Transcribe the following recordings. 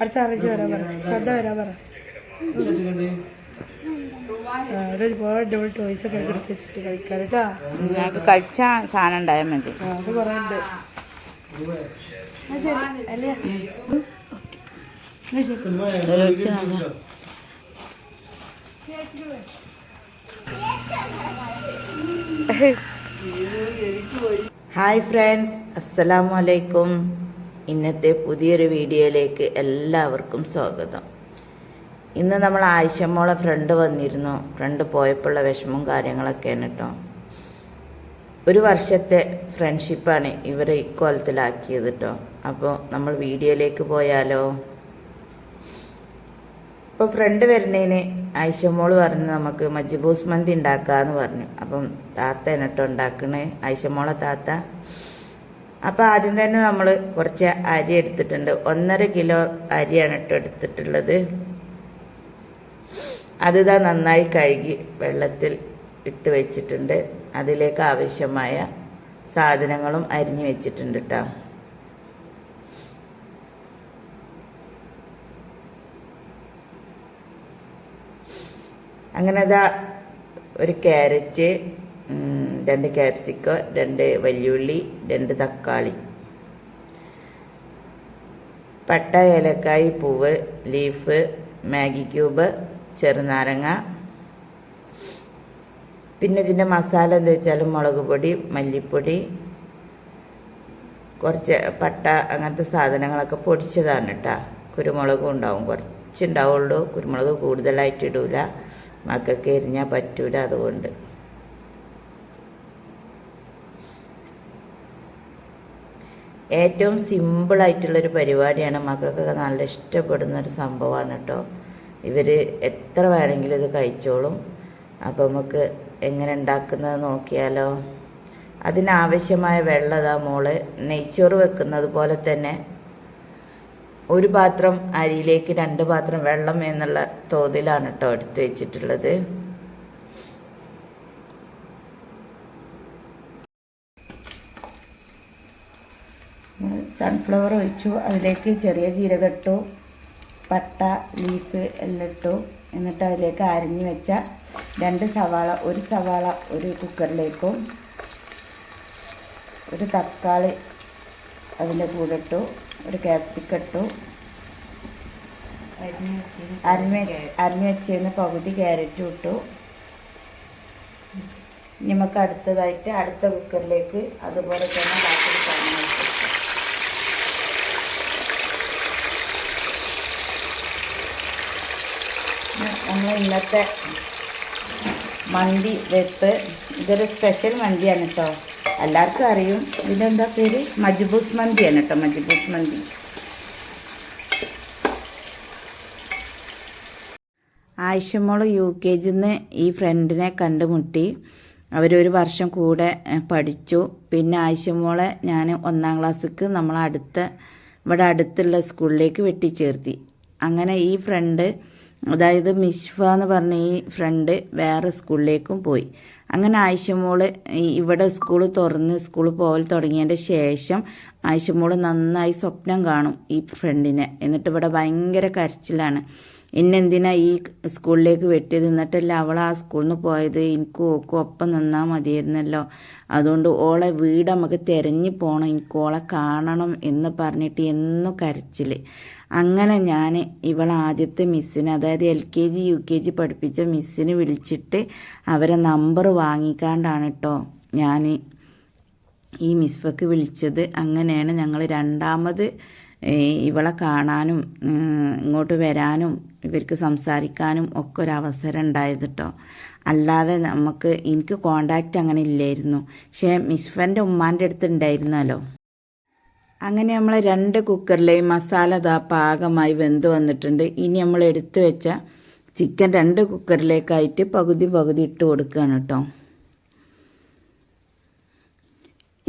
അടുത്ത ആഴ്ച വരാൻ പറ. സൺഡേ വരാൻ പറ. അവിടെ ഒരുപാട് ഡബിൾ ടോയ്സ് ഒക്കെ എടുത്ത് വെച്ചിട്ട് കളിക്കാൻ കേട്ടാ ഞങ്ങൾക്ക് കഴിച്ച സാധനം ഉണ്ടായാൽ മതി. അത് കുറേ ഉണ്ട്. ശരി അല്ലേ. ഹായ് ഫ്രണ്ട്സ് അസ്സലാമു അലൈക്കും. ഇന്നത്തെ പുതിയൊരു വീഡിയോയിലേക്ക് എല്ലാവർക്കും സ്വാഗതം. ഇന്ന് നമ്മൾ ആയിഷമ്മോളെ ഫ്രണ്ട് വന്നിരുന്നു. ഫ്രണ്ട് പോയപ്പോഴുള്ള വിഷമവും കാര്യങ്ങളൊക്കെയാണ് കേട്ടോ. ഒരു വർഷത്തെ ഫ്രണ്ട്ഷിപ്പാണ് ഇവരെ ഇക്കോലത്തിലാക്കിയത് കേട്ടോ. അപ്പോൾ നമ്മൾ വീഡിയോയിലേക്ക് പോയാലോ? ഇപ്പോൾ ഫ്രണ്ട് വരുന്നതിന് ആയിഷമോൾ പറഞ്ഞു നമുക്ക് മജ്ബൂസ് മന്തി ഉണ്ടാക്കാന്ന് പറഞ്ഞു. അപ്പം താത്ത എന്നിട്ടോ ഉണ്ടാക്കണേ. ആയിഷമ്മോളെ താത്ത. അപ്പം ആദ്യം തന്നെ നമ്മൾ കുറച്ച് അരി എടുത്തിട്ടുണ്ട്. ഒന്നര കിലോ അരിയാണ് കേട്ടോ എടുത്തിട്ടുള്ളത്. അത് ഇതാ നന്നായി കഴുകി വെള്ളത്തിൽ ഇട്ട് വെച്ചിട്ടുണ്ട്. അതിലേക്ക് ആവശ്യമായ സാധനങ്ങളും അരിഞ്ഞു വെച്ചിട്ടുണ്ട് കേട്ടോ. അങ്ങനെ അതാ ഒരു ക്യാരറ്റ് രണ്ട് ക്യാപ്സിക്ക രണ്ട് വലിയുള്ളി രണ്ട് തക്കാളി. പട്ട ഏലക്കായ് പൂവ് ലീഫ് മാഗി ക്യൂബ് ചെറുനാരങ്ങ. പിന്നെ ഇതിന്റെ മസാല എന്താ വെച്ചാൽ മുളക് പൊടി മല്ലിപ്പൊടി കുറച്ച് പട്ട അങ്ങനത്തെ സാധനങ്ങളൊക്കെ പൊടിച്ചതാണ് കേട്ടോ കുരുമുളകും ഉണ്ടാവും. കുറച്ചുണ്ടാവുള്ളൂ. കുരുമുളക് കൂടുതലായിട്ട് ഇടൂല. മക്കൾക്ക് എരിഞ്ഞാൽ പറ്റൂല അതുകൊണ്ട്. ഏറ്റവും സിമ്പിളായിട്ടുള്ളൊരു പരിപാടിയാണ് മക്കൾക്കൊക്കെ നല്ല ഇഷ്ടപ്പെടുന്ന ഒരു സംഭവമാണ് കേട്ടോ. ഇവർ എത്ര വേണമെങ്കിലും ഇത് കഴിച്ചോളും. അപ്പോൾ നമുക്ക് എങ്ങനെ ഉണ്ടാക്കുന്നത് നോക്കിയാലോ. അതിനാവശ്യമായ വെള്ളം അതാ മോൾ. നെയ്ച്ചോറ് വെക്കുന്നത് പോലെ തന്നെ ഒരു പാത്രം അരിയിലേക്ക് രണ്ട് പാത്രം വെള്ളം എന്നുള്ള തോതിലാണ് കേട്ടോ എടുത്തു വെച്ചിട്ടുള്ളത്. സൺഫ്ലവർ ഒഴിച്ചു. അതിലേക്ക് ചെറിയ ജീരകം ഇട്ടു. പട്ട ലീഫ് എല്ലാം ഇട്ടു. എന്നിട്ട് അതിലേക്ക് അരിഞ്ഞു വെച്ച രണ്ട് സവാള ഒരു സവാള ഒരു കുക്കറിലേക്കും ഒരു തക്കാളി അതിന്റെ കൂടെ ഇട്ടു. ഒരു ക്യാപ്സിക്കം ഇട്ടു. അരിഞ്ഞ് അരിഞ്ഞ് വെച്ചതിന് പകുതി ക്യാരറ്റും ഇട്ടു. നമുക്ക് അടുത്തതായിട്ട് അടുത്ത കുക്കറിലേക്ക് അതുപോലെ തന്നെ ബാക്കി സാധനങ്ങൾ ഇട്ടു. നമ്മൾ ഇന്നത്തെ മന്തി വെപ്പ്. ഇതൊരു സ്പെഷ്യൽ മന്തിയാണ് കേട്ടോ എല്ലാവർക്കും അറിയും. ഇതിനെന്താ പേര്? മജ്ബൂസ് മന്തിയാണ് കേട്ടോ മജ്ബൂസ് മന്തി. ആയിഷമോൾ യു കെ ജിയിൽ നിന്ന് ഈ ഫ്രണ്ടിനെ കണ്ടുമുട്ടി. അവരൊരു വർഷം കൂടെ പഠിച്ചു. പിന്നെ ആയിഷമോളെ ഞാൻ ഒന്നാം ക്ലാസ്സിക്ക് നമ്മളടുത്ത ഇവിടെ അടുത്തുള്ള സ്കൂളിലേക്ക് വെട്ടിച്ചേർത്തി. അങ്ങനെ ഈ ഫ്രണ്ട് അതായത് മിശ്വ എന്ന് പറഞ്ഞ ഈ ഫ്രണ്ട് വേറെ സ്കൂളിലേക്കും പോയി. അങ്ങനെ ആയിഷമോൾ ഇവിടെ സ്കൂൾ തുറന്ന് സ്കൂൾ പോകൽ തുടങ്ങിയതിന്റെ ശേഷം ആയിഷമോൾ നന്നായി സ്വപ്നം കാണും ഈ ഫ്രണ്ടിനെ എന്നിട്ട് ഇവിടെ ഭയങ്കര കരച്ചിലാണ്. എന്നെന്തിനാ ഈ സ്കൂളിലേക്ക് വെട്ടിയത്? എന്നിട്ടല്ല അവൾ ആ സ്കൂളിൽ നിന്ന് പോയത്? എനിക്ക് ഓക്കും ഒപ്പം നിന്നാൽ മതിയായിരുന്നല്ലോ. അതുകൊണ്ട് ഓളെ വീട് നമുക്ക് തിരഞ്ഞു പോകണം എനിക്ക് ഓളെ കാണണം എന്ന് പറഞ്ഞിട്ട് എന്നും കരച്ചിൽ അങ്ങനെ ഞാൻ ഇവൾ ആദ്യത്തെ മിസ്സിന് അതായത് L K G U K G പഠിപ്പിച്ച മിസ്സിന് വിളിച്ചിട്ട് അവരെ നമ്പർ വാങ്ങിക്കാണ്ടാണ് കേട്ടോ ഞാൻ ഈ മിസ്ഫക്ക് വിളിച്ചത്. അങ്ങനെയാണ് ഞങ്ങൾ രണ്ടാമത് ഇവളെ കാണാനും ഇങ്ങോട്ട് വരാനും ഇവർക്ക് സംസാരിക്കാനും ഒക്കെ ഒരു അവസരം ഉണ്ടായത് കേട്ടോ അല്ലാതെ നമുക്ക് എനിക്ക് കോണ്ടാക്റ്റ് അങ്ങനെ ഇല്ലായിരുന്നു. പക്ഷേ മിസ്ഫന്റെ ഉമ്മാന്റെ അടുത്ത് ഉണ്ടായിരുന്നല്ലോ. അങ്ങനെ നമ്മൾ രണ്ട് കുക്കറിലെയും മസാല ദാ പാകമായി വെന്ത് വന്നിട്ടുണ്ട്. ഇനി നമ്മൾ എടുത്തു വെച്ച ചിക്കൻ രണ്ട് കുക്കറിലേക്കായിട്ട് പകുതി പകുതി ഇട്ട് കൊടുക്കുകയാണ് കേട്ടോ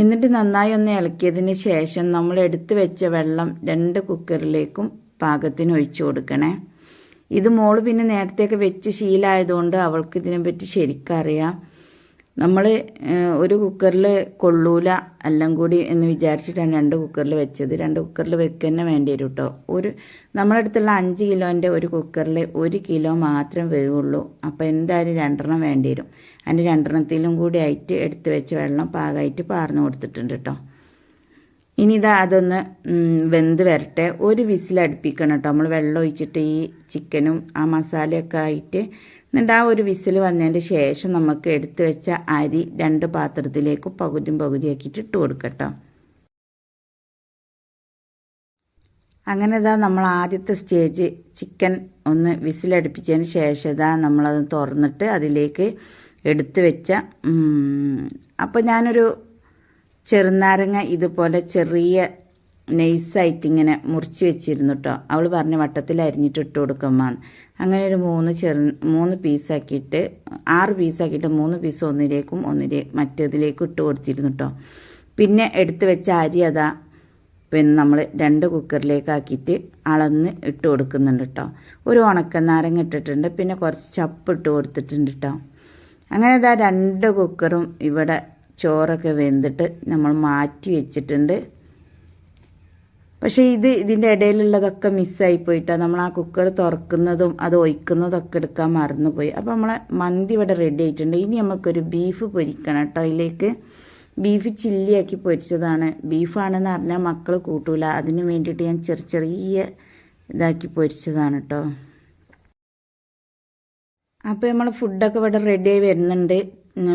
എന്നിട്ട് നന്നായി ഒന്ന് ഇളക്കിയതിന് ശേഷം നമ്മൾ എടുത്തു വെച്ച വെള്ളം രണ്ട് കുക്കറിലേക്കും പാകത്തിന് ഒഴിച്ചു കൊടുക്കണേ. ഇത് മോൾ പിന്നെ നേരത്തെയൊക്കെ വെച്ച് ശീലമായതുകൊണ്ട് അവൾക്ക് ഇതിനെപ്പറ്റി ശരിക്കറിയാം. നമ്മൾ ഒരു കുക്കറിൽ കൊള്ളൂല എല്ലാം കൂടി എന്ന് വിചാരിച്ചിട്ടാണ് രണ്ട് കുക്കറിൽ വെച്ചത്. രണ്ട് കുക്കറിൽ വെക്കുക വേണ്ടി വരും കേട്ടോ ഒരു നമ്മുടെ അടുത്തുള്ള അഞ്ച് കിലോന്റെ ഒരു കുക്കറിൽ ഒരു കിലോ മാത്രം വേവുള്ളൂ. അപ്പോൾ എന്തായാലും രണ്ടെണ്ണം വേണ്ടി വരും അതിന്റെ രണ്ടെണ്ണത്തിലും കൂടി ആയിട്ട് എടുത്ത് വെച്ച് വെള്ളം പാകമായിട്ട് പാർന്ന് കൊടുത്തിട്ടുണ്ട് കേട്ടോ ഇനി ഇതാ അതൊന്ന് വെന്ത് വരട്ടെ. ഒരു വിസിൽ അടുപ്പിക്കണം കേട്ടോ. നമ്മൾ വെള്ളം ഒഴിച്ചിട്ട് ഈ ചിക്കനും ആ മസാലയൊക്കെ ആയിട്ട് എന്നിട്ട് ആ ഒരു വിസിൽ വന്നതിന് ശേഷം നമുക്ക് എടുത്തു വെച്ച അരി രണ്ട് പാത്രത്തിലേക്ക് പകുതിയും പകുതിയാക്കിയിട്ട് ഇട്ട് കൊടുക്കട്ടോ അങ്ങനെ ഇതാ നമ്മൾ ആദ്യത്തെ സ്റ്റേജ് ചിക്കൻ ഒന്ന് വിസിലടുപ്പിച്ചതിന് ശേഷം ഇതാ നമ്മളത് തുറന്നിട്ട് അതിലേക്ക് എടുത്തു വെച്ച അപ്പോൾ ഞാനൊരു ചെറുനാരങ്ങ ഇതുപോലെ ചെറിയ നൈസായിട്ട് ഇങ്ങനെ മുറിച്ച് വെച്ചിരുന്നു കേട്ടോ അവൾ പറഞ്ഞ വട്ടത്തിൽ അരിഞ്ഞിട്ട് ഇട്ട് കൊടുക്കുമ്പോൾ അങ്ങനെ ഒരു മൂന്ന് ചെറു മൂന്ന് പീസാക്കിയിട്ട് ആറ് പീസാക്കിയിട്ട് മൂന്ന് പീസ് ഒന്നിലേക്കും ഒന്നിലേ മറ്റേതിലേക്കും ഇട്ട് കൊടുത്തിരുന്നു കേട്ടോ പിന്നെ എടുത്ത് വെച്ച അരി അതാ പിന്നെ നമ്മൾ രണ്ട് കുക്കറിലേക്കാക്കിയിട്ട് അളന്ന് ഇട്ട് കൊടുക്കുന്നുണ്ട് കേട്ടോ ഒരു ഉണക്ക നാരങ്ങ ഇട്ടിട്ടുണ്ട് പിന്നെ കുറച്ച് ചപ്പ് ഇട്ട് കൊടുത്തിട്ടുണ്ട് കേട്ടോ അങ്ങനെ ഇതാ രണ്ട് കുക്കറും ഇവിടെ ചോറൊക്കെ വെന്തിട്ട് നമ്മൾ മാറ്റി വെച്ചിട്ടുണ്ട്. പക്ഷേ ഇത് ഇതിന്റെ ഇടയിലുള്ളതൊക്കെ മിസ്സായി പോയിട്ടാണ് നമ്മൾ ആ കുക്കർ തുറക്കുന്നതും അത് ഒഴിക്കുന്നതൊക്കെ എടുക്കാൻ മറന്നുപോയി. അപ്പോൾ നമ്മളെ മന്തി ഇവിടെ റെഡി ആയിട്ടുണ്ട്. ഇനി നമുക്കൊരു ബീഫ് പൊരിക്കണം കേട്ടോ അതിലേക്ക്. ബീഫ് ചില്ലിയാക്കി പൊരിച്ചതാണ്. ബീഫാണെന്ന് അറിഞ്ഞാൽ മക്കൾ കൂട്ടൂല. അതിന് വേണ്ടിയിട്ട് ഞാൻ ചെറിയ ചെറിയ ഇതാക്കി പൊരിച്ചതാണ് കേട്ടോ. അപ്പോൾ നമ്മൾ ഫുഡൊക്കെ ഇവിടെ റെഡിയായി വരുന്നുണ്ട്.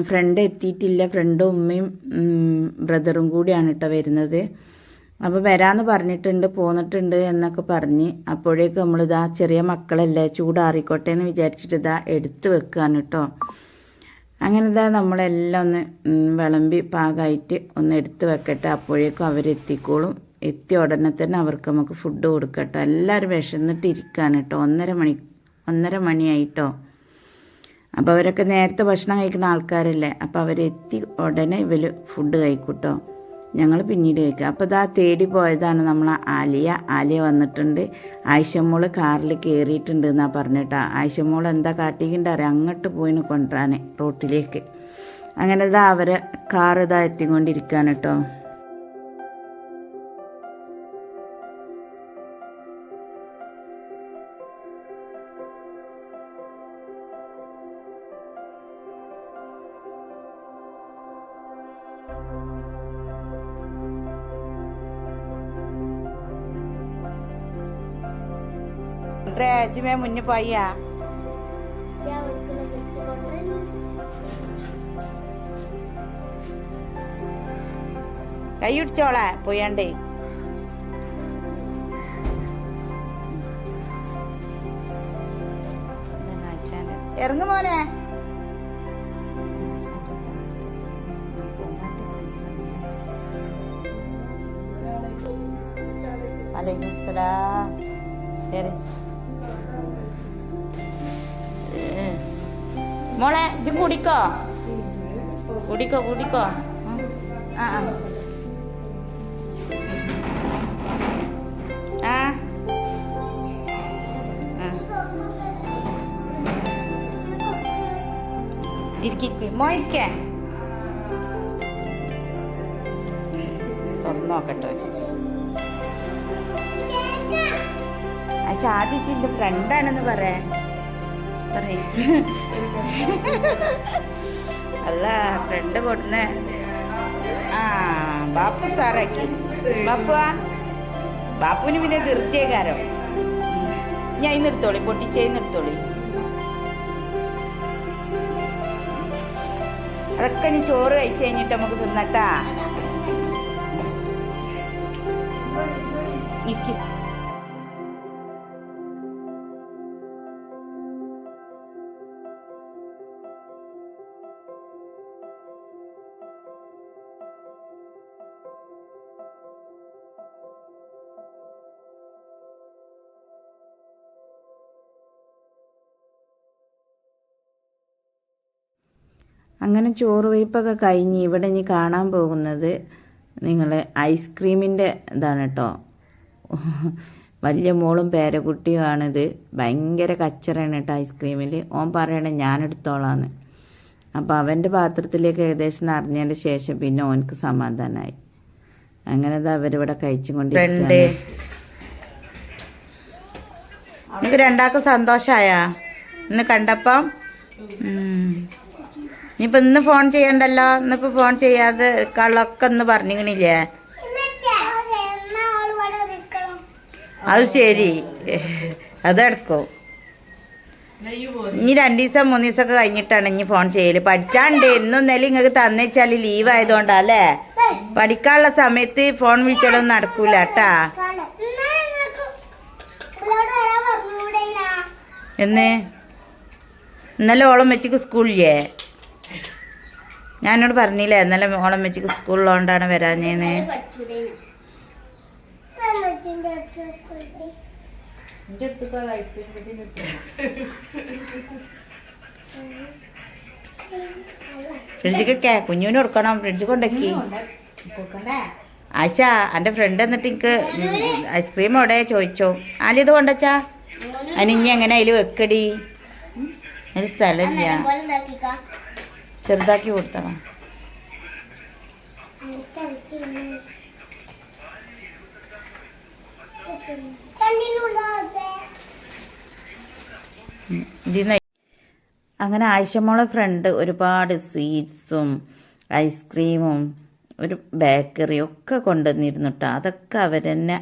ഫ്രണ്ട് എത്തിയിട്ടില്ല ഫ്രണ്ടും ഉമ്മയും ബ്രദറും കൂടിയാണ് കേട്ടോ വരുന്നത്. അപ്പോൾ വരാമെന്ന് പറഞ്ഞിട്ടുണ്ട് പോന്നിട്ടുണ്ട് എന്നൊക്കെ പറഞ്ഞ് അപ്പോഴേക്ക് നമ്മളിതാ ചെറിയ മക്കളല്ലേ ചൂടാറിക്കോട്ടെ എന്ന് വിചാരിച്ചിട്ട് ഇതാ എടുത്ത് വെക്കുകയാണ് കേട്ടോ അങ്ങനെ ഇതാ നമ്മളെല്ലാം ഒന്ന് വിളമ്പി പാകമായിട്ട് ഒന്ന് എടുത്ത് വെക്കട്ടെ അപ്പോഴേക്കും അവരെത്തിക്കോളും എത്തിയ ഉടനെ തന്നെ അവർക്ക് നമുക്ക് ഫുഡ് കൊടുക്കട്ടോ. എല്ലാവരും വിശന്നിട്ട് ഇരിക്കാണ് കേട്ടോ ഒന്നര മണി ഒന്നര മണിയായിട്ടോ അപ്പോൾ അവരൊക്കെ നേരത്തെ ഭക്ഷണം കഴിക്കുന്ന ആൾക്കാരല്ലേ? അപ്പോൾ അവരെത്തി ഉടനെ ഇവർ ഫുഡ് കഴിക്കൂട്ടോ. ഞങ്ങൾ പിന്നീട് കഴിക്കുക അപ്പോൾ ഇതാ തേടി പോയതാണ് നമ്മൾ ആലിയ. ആലിയ വന്നിട്ടുണ്ട്. ആയിഷമോൾ കാറിൽ കയറിയിട്ടുണ്ട് എന്നാണ് പറഞ്ഞിട്ടാ. ആയിഷമോൾ എന്താ കാട്ടിക്കിന്റെ അറിയാം. അങ്ങോട്ട് പോയിന് കൊണ്ടുവരാൻ റോട്ടിലേക്ക്. അങ്ങനെ ഇതാ അവരെ കാർ ഇതാ എത്തിക്കൊണ്ടിരിക്കുകയാണ് കേട്ടോ. അജ്മേ മുന്നിൽ പോയാ? കൈ പിടിച്ചോളെ പോയാണ്ടേ. ഇറങ്ങു മോനെ. അലൈഹിസ്സലാം കേറി. മോളെ ഇത് കുടിക്കോ? കുടിക്കോ കുടിക്കോ? ആ ആ. ആ. ആ. ഇരിക്ക് ഇരിക്ക്. മോ ഇരിക്കേ. തുറന്ന് നോക്കട്ടെ പക്ഷെ ആദ്യം ഫ്രണ്ടാണെന്ന് പറയാ. പറയ്. അല്ല ഫ്രണ്ട് കൊടുന്ന. ആ ബാപ്പു സാറാക്കി. ബാപ്പുവാ? ബാപ്പുവിന് പിന്നെ ധൃതിയകാരം ഞാൻ നിർത്തോളി പൊട്ടിച്ചേ നിർത്തോളി അതൊക്കെ ഇനി ചോറ് കഴിച്ചു കഴിഞ്ഞിട്ട് നമുക്ക് തിന്നട്ടാ. ഇരിക്ക്. അങ്ങനെ ചോറ് വയ്പ്പൊക്കെ കഴിഞ്ഞ് ഇവിടെ ഇനി കാണാൻ പോകുന്നത് നിങ്ങൾ ഐസ്ക്രീമിന്റെ ഇതാണ് കേട്ടോ വലിയ മോളും പേരക്കുട്ടിയുമാണിത്. ഭയങ്കര കച്ചറയാണ് കേട്ടോ ഐസ്ക്രീമിൽ ഓൻ പറയണേ ഞാനെടുത്തോളാന്ന് അപ്പോൾ അവന്റെ പാത്രത്തിലേക്ക് ഏകദേശം നിറഞ്ഞതിന്റെ ശേഷം പിന്നെ ഓനക്ക് സമാധാനമായി അങ്ങനെ അത് അവരിവിടെ കഴിച്ചും കൊണ്ട് നിങ്ങൾക്ക് രണ്ടാൾക്കും സന്തോഷമായ ഇന്ന് കണ്ടപ്പം? ഇനിയിപ്പോൾ ഇന്ന് ഫോൺ ചെയ്യണ്ടല്ലോ? ഇന്നിപ്പോൾ ഫോൺ ചെയ്യാതെ കളൊക്കെ ഒന്ന് പറഞ്ഞിക്കണില്ലേ അത് ശരി. അതെടുക്കും. ഇനി രണ്ട് ദിവസം മൂന്ന് ദിവസമൊക്കെ കഴിഞ്ഞിട്ടാണ് ഇനി ഫോൺ ചെയ്യൽ. പഠിച്ചാണ്ട് എന്നും ഇന്നലെ ഇങ്ങക്ക് തന്നുവെച്ചാൽ ലീവ് ആയതുകൊണ്ടാ അല്ലേ? പഠിക്കാനുള്ള സമയത്ത് ഫോൺ വിളിച്ചാലൊന്നും നടക്കൂല കേട്ടാ? എന്ന്? ഇന്നലെ ഓളം വെച്ചിക്ക് സ്കൂളില്ലേ ഞാനോട് പറഞ്ഞില്ലേ ഇന്നലെ ഓളം വെച്ചിക്ക് സ്കൂളിലോണ്ടാണ് വരാഞ്ഞേന്ന്. ഫ്രിഡ്ജിക്കൊക്കെ കുഞ്ഞുവിന് കൊടുക്കണം ഫ്രിഡ്ജ് കൊണ്ടക്കി. ആശ എന്റെ ഫ്രണ്ട് എന്നിട്ട് എനിക്ക് ഐസ്ക്രീം എവിടെ ചോദിച്ചോ. ആലിത് കൊണ്ടച്ചാ? അനിഞ്ഞി എങ്ങനെ അതിൽ വെക്കടി? ഒരു സ്ഥലമില്ല ചെറുതാക്കി കൊടുത്തണം അങ്ങനെ ആയിഷമോളെ ഫ്രണ്ട് ഒരുപാട് സ്വീറ്റ്സും ഐസ്ക്രീമും ഒരു ബേക്കറി ഒക്കെ കൊണ്ടുവന്നിരുന്നു കേട്ടോ അതൊക്കെ അവരെന്നെ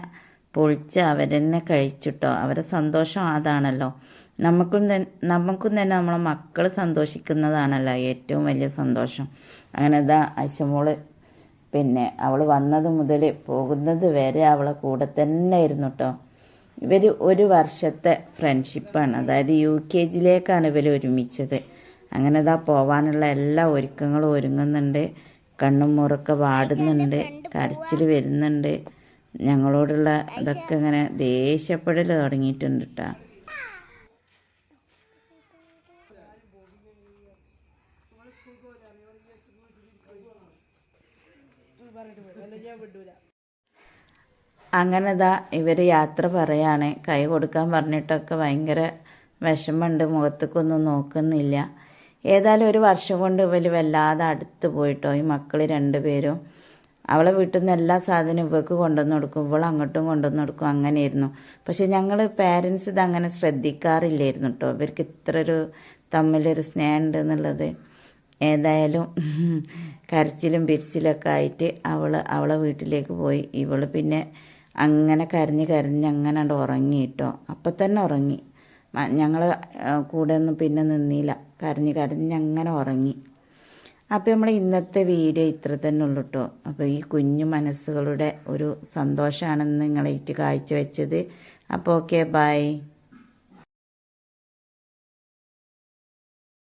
പൊളിച്ച് അവരെന്നെ കഴിച്ചിട്ടോ. അവരെ സന്തോഷം അതാണല്ലോ. നമുക്കും തന്നെ നമുക്കും തന്നെ നമ്മളെ മക്കൾ സന്തോഷിക്കുന്നതാണല്ലോ ഏറ്റവും വലിയ സന്തോഷം. അങ്ങനെ ഇതാ അശമോൾ പിന്നെ അവൾ വന്നത് മുതൽ പോകുന്നത് വരെ അവളെ കൂടെ തന്നെ ആയിരുന്നു കേട്ടോ ഇവർ ഒരു വർഷത്തെ ഫ്രണ്ട്ഷിപ്പാണ്. അതായത് യു കെ ജിയിലേക്കാണ് ഇവർ ഒരുമിച്ചത്. അങ്ങനെ ഇതാ പോവാനുള്ള എല്ലാ ഒരുക്കങ്ങളും ഒരുങ്ങുന്നുണ്ട്. കണ്ണും മുറൊക്കെ വാടുന്നുണ്ട്. കരച്ചിൽ വരുന്നുണ്ട്. ഞങ്ങളോടുള്ള ഇതൊക്കെ ഇങ്ങനെ ദേഷ്യപ്പെടൽ തുടങ്ങിയിട്ടുണ്ട് കേട്ടോ അങ്ങനെ ദാ ഇവർ യാത്ര പറയാണ്. കൈ കൊടുക്കാൻ പറഞ്ഞിട്ടൊക്കെ ഭയങ്കര വിഷമമുണ്ട്. മുഖത്തേക്കൊന്നും നോക്കുന്നില്ല. ഏതായാലും ഒരു വർഷം കൊണ്ട് ഇവർ വല്ലാതെ അടുത്ത് പോയിട്ടോ ഈ മക്കൾ രണ്ടുപേരും. അവളെ വീട്ടിൽ നിന്ന് എല്ലാ സാധനവും ഇവൾക്ക് കൊണ്ടുവന്ന് കൊടുക്കും. ഇവൾ അങ്ങോട്ടും കൊണ്ടുവന്ന് കൊടുക്കും. അങ്ങനെയായിരുന്നു. പക്ഷെ ഞങ്ങൾ പാരൻസ് ഇതങ്ങനെ ശ്രദ്ധിക്കാറില്ലായിരുന്നു കേട്ടോ ഇവർക്ക് ഇത്ര ഒരു തമ്മിലൊരു സ്നേഹം ഉണ്ട് എന്നുള്ളത്. ഏതായാലും കരച്ചിലും പിരിച്ചിലൊക്കെ ആയിട്ട് അവൾ അവളെ വീട്ടിലേക്ക് പോയി. ഇവൾ പിന്നെ അങ്ങനെ കരഞ്ഞ് കരഞ്ഞ് അങ്ങനെ ഉണ്ട് ഉറങ്ങി കേട്ടോ അപ്പം തന്നെ ഉറങ്ങി. ഞങ്ങൾ കൂടെ ഒന്നും പിന്നെ നിന്നില്ല കരഞ്ഞ് കരഞ്ഞ് അങ്ങനെ ഉറങ്ങി. അപ്പോൾ നമ്മൾ ഇന്നത്തെ വീഡിയോ ഇത്ര തന്നെ ഉള്ളൂ കേട്ടോ അപ്പോൾ ഈ കുഞ്ഞു മനസ്സുകളുടെ ഒരു സന്തോഷമാണെന്ന് നിങ്ങളേറ്റ് കാഴ്ചവെച്ചത്. അപ്പോൾ ഓക്കെ ബൈ.